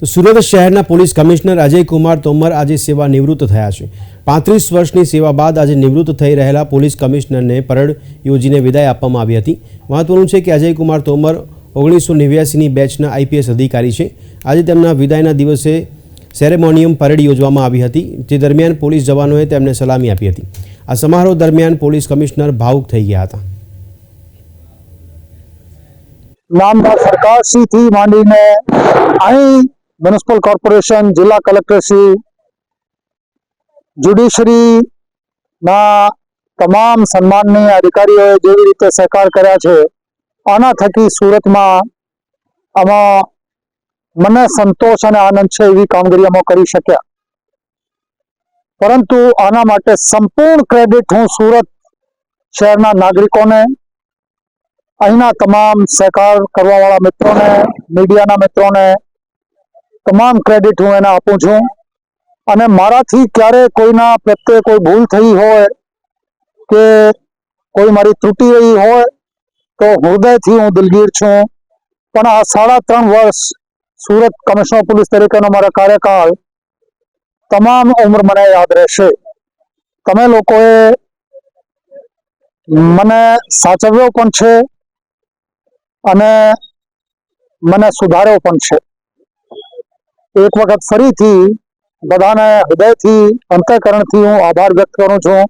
તો સુરત શહેરના police commissioner Ajay Kumar Tomar આજે સેવા નિવૃત્ત થયા છે. પાંત્રીસ વર્ષની સેવા બાદ આજે નિવૃત્ત થઈ રહેલા પોલીસ કમિશનરને પરેડ યોજીને વિદાય આપવામાં આવી હતી. મહત્વનું છે કે અજય તોમર ઓગણીસો નેવ્યાસીની બેચના આઈપીએસ અધિકારી છે. આજે તેમના વિદાયના દિવસે સેરેમોનિયમ પરેડ યોજવામાં આવી હતી, જે દરમિયાન પોલીસ જવાનોએ તેમને સલામી આપી હતી. આ સમારોહ દરમિયાન પોલીસ કમિશનર ભાવુક થઈ ગયા હતા. નામદાર સરકારશ્રીથી માંડીને અહીં મ્યુનિસિપલ કોર્પોરેશન જિલ્લા કલેક્ટરશ્રી જ્યુડિશરીના તમામ સન્માનની અધિકારીઓએ જેવી રીતે સહકાર કર્યા છે, આના થકી સુરતમાં આમાં મને સંતોષ અને આનંદ છે એવી કામગીરી અમે કરી શક્યા. પરંતુ આના માટે સંપૂર્ણ ક્રેડિટ હું સુરત શહેરના નાગરિકોને, અહીંના તમામ સહકાર કરવાવાળા મિત્રોને મીડિયાના મિત્રોને તમામ ક્રેડિટ હું એને આપું છું. અને મારાથી ક્યારે કોઈના પ્રત્યે કોઈ ભૂલ થઈ હોય કે કોઈ મારી તૂટી રહી હોય તો હૃદયથી હું દિલગીર છું. પણ આ સાડા ત્રણ વર્ષ સુરત કમિશનર પોલીસ તરીકેનો મારો કાર્યકાળ તમામ ઉંમર મને યાદ રહેશે. તમે લોકોએ મને સાચવ્યો પણ છે અને મને સુધાર્યો પણ છે. એક વખત ફરીથી બધાને હૃદયથી અંતઃકરણથી હું આભાર વ્યક્ત કરું છું.